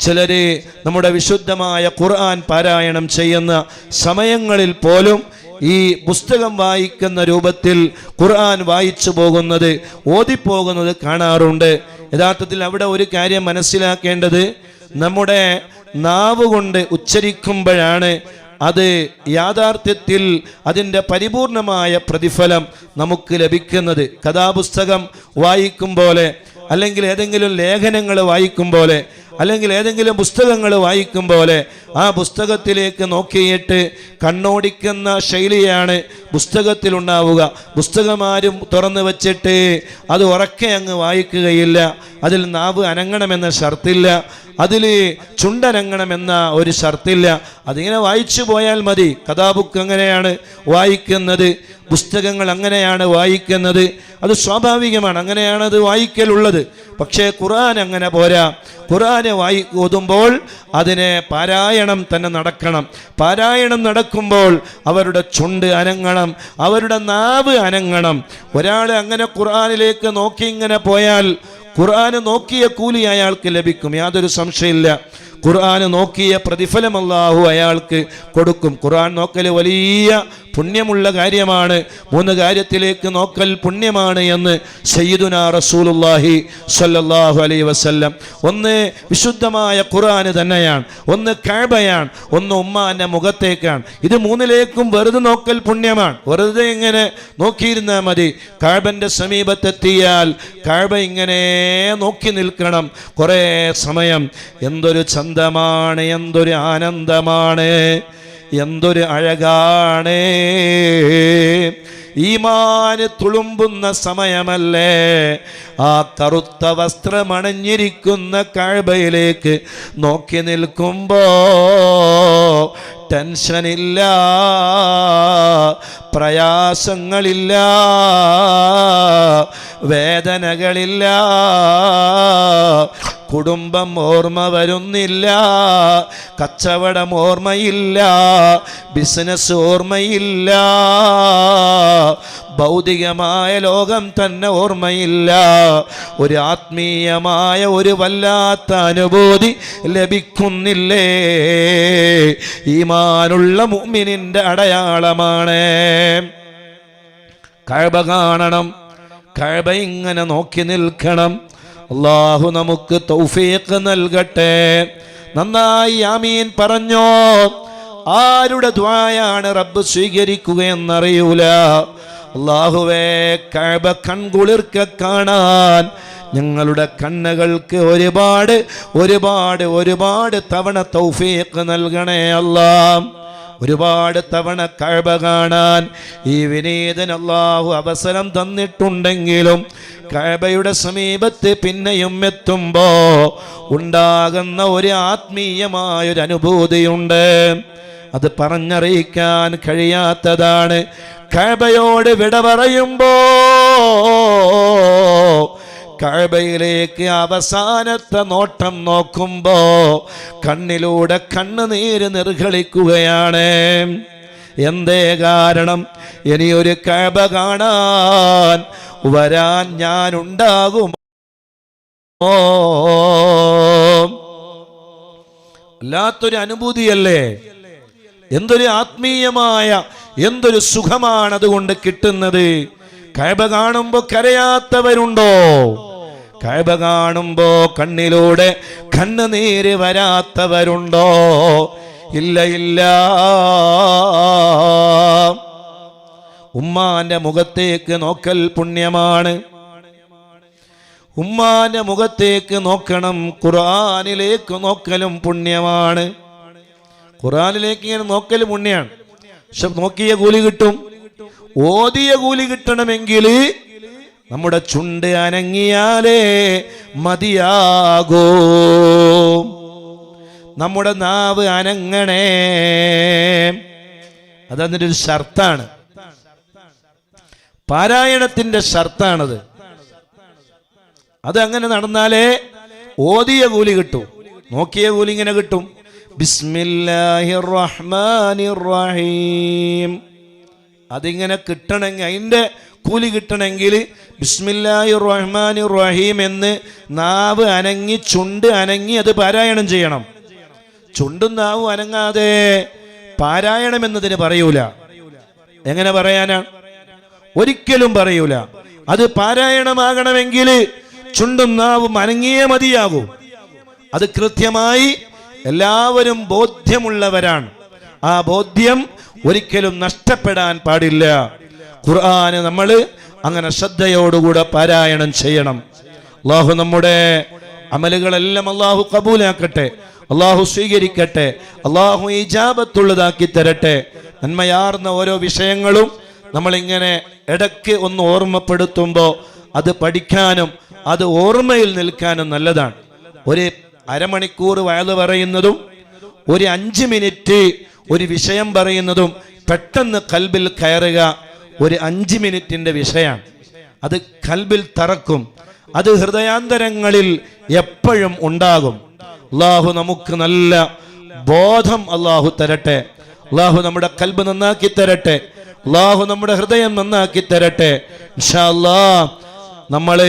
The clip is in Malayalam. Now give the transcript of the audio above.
ചിലര് നമ്മുടെ വിശുദ്ധമായ ഖുർആൻ പാരായണം ചെയ്യുന്ന സമയങ്ങളിൽ പോലും ഈ പുസ്തകം വായിക്കുന്ന രൂപത്തിൽ ഖുർആൻ വായിച്ചു പോകുന്നത് ഓതിപ്പോകുന്നത് കാണാറുണ്ട്. യഥാർത്ഥത്തിൽ അവിടെ ഒരു കാര്യം മനസ്സിലാക്കേണ്ടത് നമ്മുടെ നാവ് കൊണ്ട് ഉച്ചരിക്കുമ്പോഴാണ് അത് യാഥാർത്ഥ്യത്തിൽ അതിന്റെ പരിപൂർണമായ പ്രതിഫലം നമുക്ക് ലഭിക്കുന്നത്. കഥാപുസ്തകം വായിക്കും പോലെ അല്ലെങ്കിൽ ഏതെങ്കിലും ലേഖനങ്ങൾ വായിക്കും പോലെ അല്ലെങ്കിൽ ഏതെങ്കിലും പുസ്തകങ്ങൾ വായിക്കും പോലെ ആ പുസ്തകത്തിലേക്ക് നോക്കിയിട്ട് കണ്ണോടിക്കുന്ന ശൈലിയാണ് പുസ്തകത്തിലുണ്ടാവുക. പുസ്തകമാരും തുറന്നു വച്ചിട്ട് അത് ഉറക്കെ അങ്ങ് വായിക്കുകയില്ല. അതിൽ നാവ് അനങ്ങണമെന്ന ഷർത്തില്ല. അതിൽ ചുണ്ടനങ്ങണമെന്ന ഒരു ഷർത്തില്ല. അതിങ്ങനെ വായിച്ചു പോയാൽ മതി. കഥാബുക്ക് അങ്ങനെയാണ് വായിക്കുന്നത്. പുസ്തകങ്ങൾ അങ്ങനെയാണ് വായിക്കുന്നത്. അത് സ്വാഭാവികമാണ്. അങ്ങനെയാണ് അത് വായിക്കലുള്ളത്. പക്ഷേ ഖുറാൻ അങ്ങനെ പോരാ. ഖുറാനെ വായി ഓതുമ്പോൾ അതിനെ പാരായണം തന്നെ നടക്കണം. പാരായണം നടക്കുമ്പോൾ അവരുടെ ചുണ്ട് അനങ്ങണം അവരുടെ നാവ് അനങ്ങണം. ഒരാൾ അങ്ങനെ ഖുർആാനിലേക്ക് നോക്കി ഇങ്ങനെ പോയാൽ ഖുർആൻ നോക്കിയ കൂലി അയാൾക്ക് ലഭിക്കും യാതൊരു സംശയമില്ല ഖുർആന് നോക്കിയ പ്രതിഫലം അള്ളാഹു അയാൾക്ക് കൊടുക്കും. ഖുർആൻ നോക്കൽ വലിയ പുണ്യമുള്ള കാര്യമാണ്. മൂന്ന് കാര്യത്തിലേക്ക് നോക്കൽ പുണ്യമാണ് എന്ന് സയ്യിദുന റസൂലുല്ലാഹി സ്വല്ലല്ലാഹു അലൈ വസല്ലം. ഒന്ന് വിശുദ്ധമായ ഖുർആന് തന്നെയാണ്. ഒന്ന് കാബയാണ്. ഒന്ന് ഉമ്മാന്റെ മുഖത്തേക്കാണ്. ഇത് മൂന്നിലേക്കും വെറുതെ നോക്കൽ പുണ്യമാണ്. വെറുതെ ഇങ്ങനെ നോക്കിയിരുന്നാൽ മതി. കാബന്റെ സമീപത്തെത്തിയാൽ കാബ ഇങ്ങനെ നോക്കി നിൽക്കണം. കുറേ സമയം. എന്തൊരു ചന്തമാണ് എന്തൊരു ആനന്ദമാണ് എന്തൊരു അഴകാണ്. ഈമാന് തുളുമ്പുന്ന സമയമല്ലേ? ആ കറുത്ത വസ്ത്രമണഞ്ഞിരിക്കുന്ന കഴബയിലേക്ക് നോക്കി നിൽക്കുമ്പോ ടെൻഷനില്ല പ്രയാസങ്ങളില്ല വേദനകളില്ല. കുടുംബം ഓർമ്മ വരുന്നില്ല. കച്ചവടം ഓർമ്മയില്ല. ബിസിനസ് ഓർമ്മയില്ല. ഭൗതികമായ ലോകം തന്നെ ഓർമ്മയില്ല. ഒരു ആത്മീയമായ ഒരു വല്ലാത്ത അനുഭൂതി ലഭിക്കുന്നില്ലേ? ഈമാനുള്ള മുമ്മിനിന്റെ അടയാളമാണ്. കഴബ കാണണം. കഴബ ഇങ്ങനെ നോക്കി നിൽക്കണം. അള്ളാഹു നമുക്ക് തൗഫീഖ് നൽകട്ടെ. നന്നായി ആമീൻ പറഞ്ഞോ. ആരുടെ ദ്വായാണ് റബ്ബ് സ്വീകരിക്കുകയെന്നറിയൂല. അള്ളാഹുവേ കഴബ കൺകുളിർക്ക കാണാൻ ഞങ്ങളുടെ കണ്ണുകൾക്ക് ഒരുപാട് ഒരുപാട് ഒരുപാട് തവണ തൗഫീഖ് നൽകണേ അല്ലാം ഒരുപാട് തവണ കഴബ കാണാൻ ഈ വിനീതൻ അള്ളാഹു അവസരം തന്നിട്ടുണ്ടെങ്കിലും കഴബയുടെ സമീപത്ത് പിന്നെയും എത്തുമ്പോ ഉണ്ടാകുന്ന ഒരു ആത്മീയമായൊരു അനുഭൂതിയുണ്ട്. അത് പറഞ്ഞറിയിക്കാൻ കഴിയാത്തതാണ്. കഴബയോട് വിട പറയുമ്പോ കഴബയിലേക്ക് അവസാനത്തെ നോട്ടം നോക്കുമ്പോ കണ്ണിലൂടെ കണ്ണുനീര് നിർഗളിക്കുകയാണ് എന്തേ കാരണം? ഇനിയൊരു കഴബ കാണാൻ വരാൻ ഞാനുണ്ടാകും. അല്ലാത്തൊരു അനുഭൂതിയല്ലേ? എന്തൊരു ആത്മീയമായ എന്തൊരു സുഖമാണ് അതുകൊണ്ട് കിട്ടുന്നത്. കഴബ കാണുമ്പോ കരയാത്തവരുണ്ടോ? കഴബ കാണുമ്പോ കണ്ണിലൂടെ കണ്ണുനീര് വരാത്തവരുണ്ടോ? ഇല്ല ഇല്ല. ഉമ്മാന്റെ മുഖത്തേക്ക് നോക്കൽ പുണ്യമാണ്. ഉമ്മാന്റെ മുഖത്തേക്ക് നോക്കണം ഖുർആനിലേക്ക് നോക്കലും പുണ്യമാണ്. ഖുറാനിലേക്ക് ഇങ്ങനെ നോക്കൽ പുണ്യാണ്. പക്ഷെ നോക്കിയ കൂലി കിട്ടും. ഓതിയ കൂലി കിട്ടണമെങ്കിൽ നമ്മുടെ ചുണ്ട് അനങ്ങിയാലേ മതിയാകൂ. നമ്മുടെ നാവ് അനങ്ങണേ. അതതിന്റെ ഒരു ഷർത്താണ്. പാരായണത്തിന്റെ ഷർത്താണത് അത്. അങ്ങനെ നടന്നാലേ ഓതിയ കൂലി കിട്ടും. നോക്കിയ കൂലി ഇങ്ങനെ കിട്ടും. ബിസ്മില്ലാഹിർ റഹ്മാനിർ റഹീം അതിങ്ങനെ കിട്ടണമെങ്കിൽ അതിന്റെ കൂലി കിട്ടണമെങ്കിൽ ബിസ്മില്ലാഹി റഹ്മാൻ റഹീം എന്ന് നാവ് അനങ്ങി ചുണ്ട് അനങ്ങി അത് പാരായണം ചെയ്യണം. ചുണ്ടും നാവും അനങ്ങാതെ പാരായണം എന്നതിന് പറയൂല. എങ്ങനെ പറയാനാ? ഒരിക്കലും പറയൂല. അത് പാരായണമാകണമെങ്കിൽ ചുണ്ടും നാവും അനങ്ങിയേ മതിയാകൂ. അത് കൃത്യമായി എല്ലാവരും ബോധ്യമുള്ളവരാണ്. ആ ബോധ്യം ഒരിക്കലും നഷ്ടപ്പെടാൻ പാടില്ല. ഖുർആന് നമ്മൾ അങ്ങനെ ശ്രദ്ധയോടുകൂടെ പാരായണം ചെയ്യണം. അള്ളാഹു നമ്മുടെ അമലുകളെല്ലാം അള്ളാഹു കബൂലാക്കട്ടെ അള്ളാഹു സ്വീകരിക്കട്ടെ അള്ളാഹു ഇജാബത്തുള്ളതാക്കി തരട്ടെ. നന്മയാർന്ന ഓരോ വിഷയങ്ങളും നമ്മളിങ്ങനെ ഇടയ്ക്ക് ഒന്ന് ഓർമ്മപ്പെടുത്തുമ്പോൾ അത് പഠിക്കാനും അത് ഓർമ്മയിൽ നിൽക്കാനും നല്ലതാണ്. ഒരു അരമണിക്കൂർ വയത് പറയുന്നതും ഒരു അഞ്ച് മിനിറ്റ് ഒരു വിഷയം പറയുന്നതും പെട്ടെന്ന് കൽബിൽ കയറുക ഒരു അഞ്ച് മിനിറ്റിന്റെ വിഷയമാണ് അത് കൽബിൽ തറക്കും. അത് ഹൃദയാന്തരങ്ങളിൽ എപ്പോഴും ഉണ്ടാകും. അള്ളാഹു നമുക്ക് നല്ല ബോധം അള്ളാഹു തരട്ടെ. അള്ളാഹു നമ്മുടെ കൽബ് നന്നാക്കി തരട്ടെ. അള്ളാഹു നമ്മുടെ ഹൃദയം നന്നാക്കി തരട്ടെ. ഇൻഷാ നമ്മൾ